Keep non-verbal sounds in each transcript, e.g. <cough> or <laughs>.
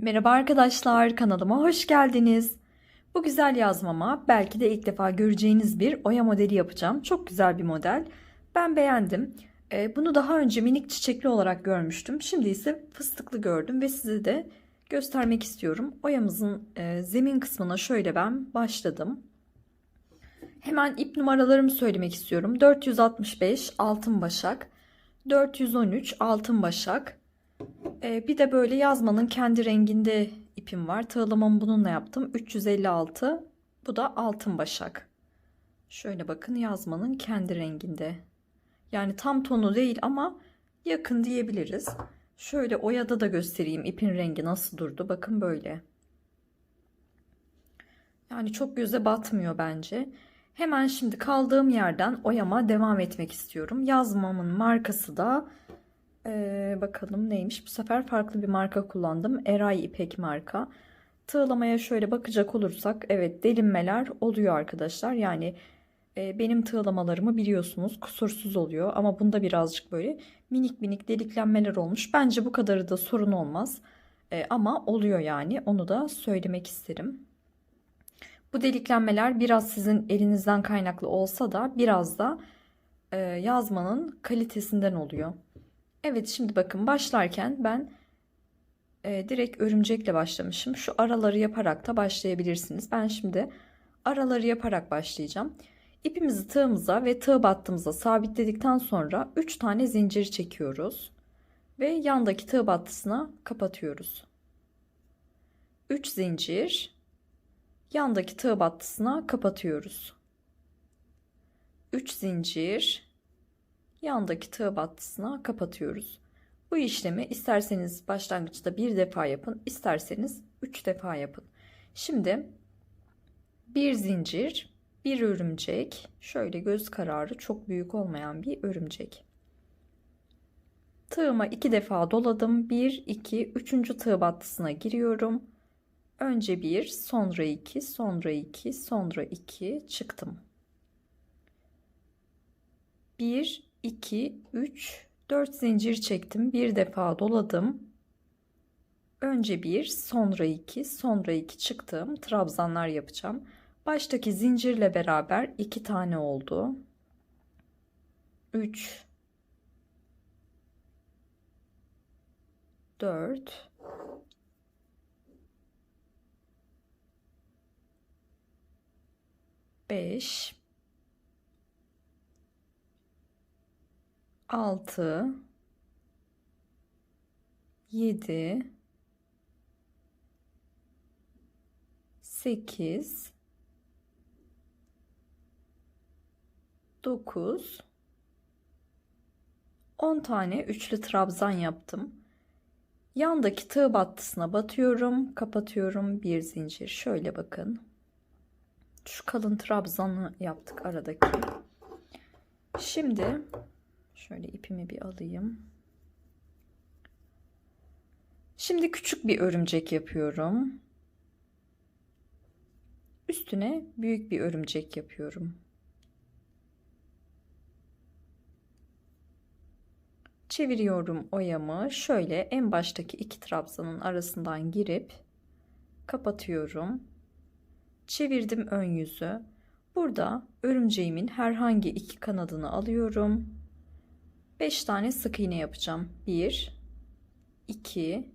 Merhaba arkadaşlar, kanalıma hoş geldiniz. Bu güzel yazmama belki de ilk defa göreceğiniz bir oya modeli yapacağım. Çok güzel bir model. Ben beğendim. Ee, Bunu daha önce minik çiçekli olarak görmüştüm. Şimdi ise fıstıklı gördüm ve size de göstermek istiyorum. Oyamızın e, zemin kısmına şöyle ben başladım. Hemen ip numaralarımı söylemek istiyorum. 465 altın başak, 413 altın başak, ee, bir de böyle yazmanın kendi renginde ipim var. Tığlamamı bununla yaptım. 356. Bu da altın başak. Şöyle bakın yazmanın kendi renginde. Yani tam tonu değil ama yakın diyebiliriz. Şöyle oyada da göstereyim ipin rengi nasıl durdu. Bakın böyle. Yani çok göze batmıyor bence. Hemen şimdi kaldığım yerden oyama devam etmek istiyorum. Yazmamın markası da ee, bakalım neymiş. Bu sefer farklı bir marka kullandım. Eray İpek marka. Tığlamaya şöyle bakacak olursak evet delinmeler oluyor arkadaşlar. Yani e, benim tığlamalarımı biliyorsunuz kusursuz oluyor. Ama bunda birazcık böyle minik minik deliklenmeler olmuş. Bence bu kadarı da sorun olmaz. E, ama oluyor yani onu da söylemek isterim. Bu deliklenmeler biraz sizin elinizden kaynaklı olsa da biraz da e, yazmanın kalitesinden oluyor. Evet şimdi bakın başlarken ben e, direkt örümcekle başlamışım. Şu araları yaparak da başlayabilirsiniz. Ben şimdi araları yaparak başlayacağım. İpimizi tığımıza ve tığ battığımıza sabitledikten sonra 3 tane zincir çekiyoruz. Ve yandaki tığ battısına kapatıyoruz. 3 zincir yandaki tığ battısına kapatıyoruz. 3 zincir yandaki tığ battısına kapatıyoruz. Bu işlemi isterseniz başlangıçta bir defa yapın, isterseniz üç defa yapın. Şimdi bir zincir, bir örümcek, şöyle göz kararı çok büyük olmayan bir örümcek. Tığıma iki defa doladım. Bir, iki, üçüncü tığ battısına giriyorum. Önce bir, sonra iki, sonra iki, sonra iki çıktım. Bir, 2, 3, 4 zincir çektim. Bir defa doladım. Önce bir, sonra iki, sonra iki çıktım. Trabzanlar yapacağım. Baştaki zincirle beraber iki tane oldu. 3 4 5 6 7 8 9 10 tane üçlü trabzan yaptım. Yandaki tığ battısına batıyorum, kapatıyorum bir zincir. Şöyle bakın. Şu kalın trabzanı yaptık aradaki. Şimdi Şöyle ipimi bir alayım. Şimdi küçük bir örümcek yapıyorum. Üstüne büyük bir örümcek yapıyorum. Çeviriyorum oyamı. Şöyle en baştaki iki trabzanın arasından girip kapatıyorum. Çevirdim ön yüzü. Burada örümceğimin herhangi iki kanadını alıyorum 5 tane sık iğne yapacağım. 1 2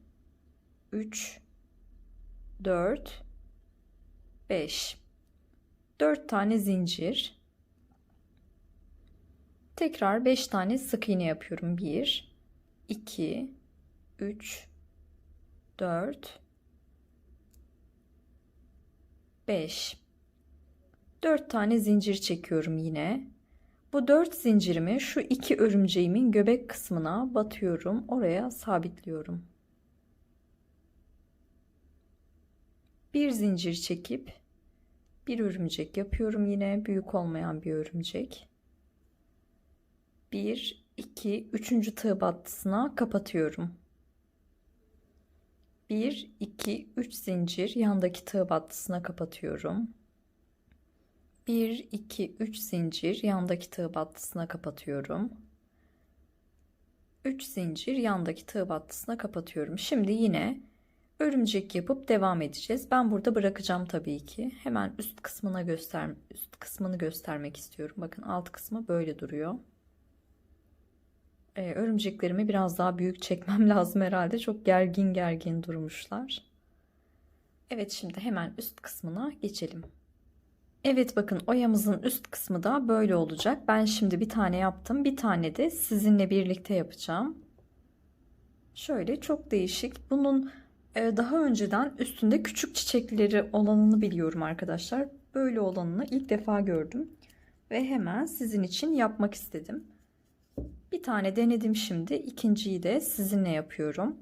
3 4 5 4 tane zincir. Tekrar 5 tane sık iğne yapıyorum. 1 2 3 4 5 4 tane zincir çekiyorum yine bu dört zincirimi şu iki örümceğimin göbek kısmına batıyorum. Oraya sabitliyorum. Bir zincir çekip bir örümcek yapıyorum yine büyük olmayan bir örümcek. Bir, iki, üçüncü tığ battısına kapatıyorum. Bir, iki, üç zincir yandaki tığ battısına kapatıyorum. 1 2 3 zincir yandaki tığ battısına kapatıyorum. 3 zincir yandaki tığ battısına kapatıyorum. Şimdi yine örümcek yapıp devam edeceğiz. Ben burada bırakacağım tabii ki. Hemen üst kısmına göster üst kısmını göstermek istiyorum. Bakın alt kısmı böyle duruyor. Ee, örümceklerimi biraz daha büyük çekmem <laughs> lazım herhalde. Çok gergin gergin durmuşlar. Evet şimdi hemen üst kısmına geçelim. Evet bakın oyamızın üst kısmı da böyle olacak. Ben şimdi bir tane yaptım. Bir tane de sizinle birlikte yapacağım. Şöyle çok değişik. Bunun e, daha önceden üstünde küçük çiçekleri olanını biliyorum arkadaşlar. Böyle olanını ilk defa gördüm. Ve hemen sizin için yapmak istedim. Bir tane denedim şimdi. İkinciyi de sizinle yapıyorum.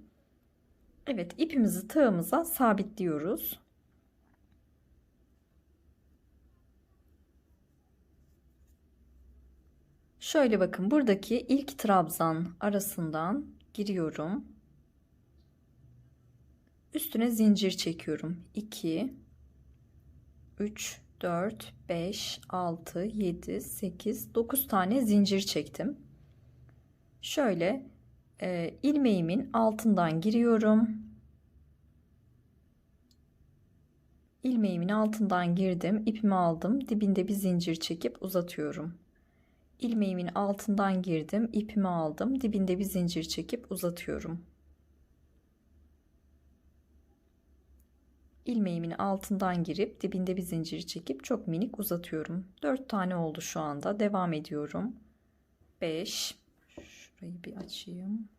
Evet ipimizi tığımıza sabitliyoruz. Şöyle bakın buradaki ilk trabzan arasından giriyorum. Üstüne zincir çekiyorum. 2 3 4 5 6 7 8 9 tane zincir çektim. Şöyle e, ilmeğimin altından giriyorum. ilmeğimin altından girdim, ipimi aldım, dibinde bir zincir çekip uzatıyorum. İlmeğimin altından girdim, ipimi aldım, dibinde bir zincir çekip uzatıyorum. ilmeğimin altından girip dibinde bir zincir çekip çok minik uzatıyorum. 4 tane oldu şu anda. Devam ediyorum. 5 Şurayı bir açayım.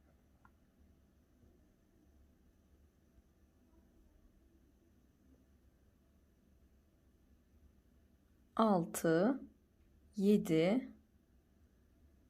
Altı, yedi,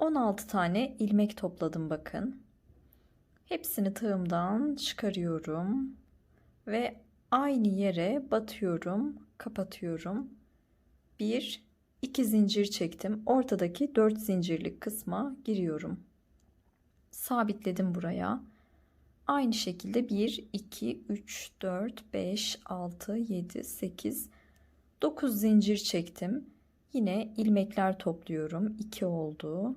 üç, on dört, on beş, on altı tane ilmek topladım bakın. Hepsini tığımdan çıkarıyorum ve aynı yere batıyorum, kapatıyorum. Bir, iki zincir çektim. Ortadaki dört zincirlik kısma giriyorum. Sabitledim buraya. Aynı şekilde 1, 2, 3, 4, 5, 6, 7, 8, 9 zincir çektim. Yine ilmekler topluyorum. 2 oldu.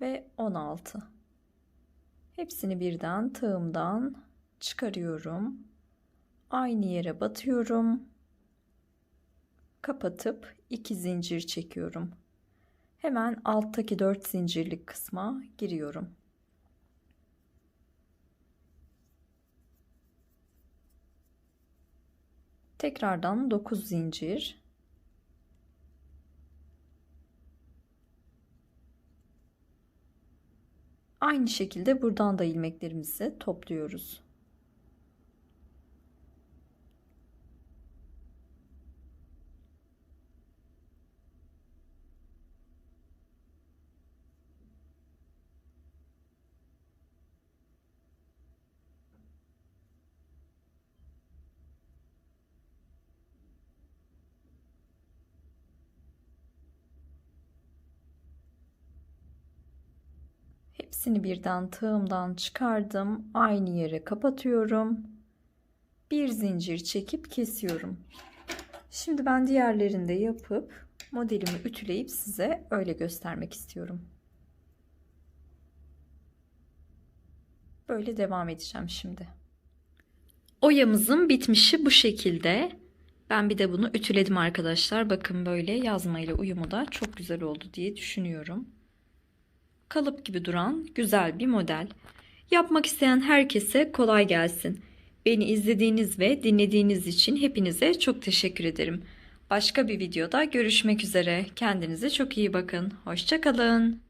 ve 16. Hepsini birden tığımdan çıkarıyorum. Aynı yere batıyorum. Kapatıp iki zincir çekiyorum. Hemen alttaki 4 zincirlik kısma giriyorum. Tekrardan 9 zincir. Aynı şekilde buradan da ilmeklerimizi topluyoruz. Hepsini birden tığımdan çıkardım. Aynı yere kapatıyorum. Bir zincir çekip kesiyorum. Şimdi ben diğerlerini de yapıp modelimi ütüleyip size öyle göstermek istiyorum. Böyle devam edeceğim şimdi. Oyamızın bitmişi bu şekilde. Ben bir de bunu ütüledim arkadaşlar. Bakın böyle yazmayla uyumu da çok güzel oldu diye düşünüyorum kalıp gibi duran güzel bir model. Yapmak isteyen herkese kolay gelsin. Beni izlediğiniz ve dinlediğiniz için hepinize çok teşekkür ederim. Başka bir videoda görüşmek üzere. Kendinize çok iyi bakın. Hoşça kalın.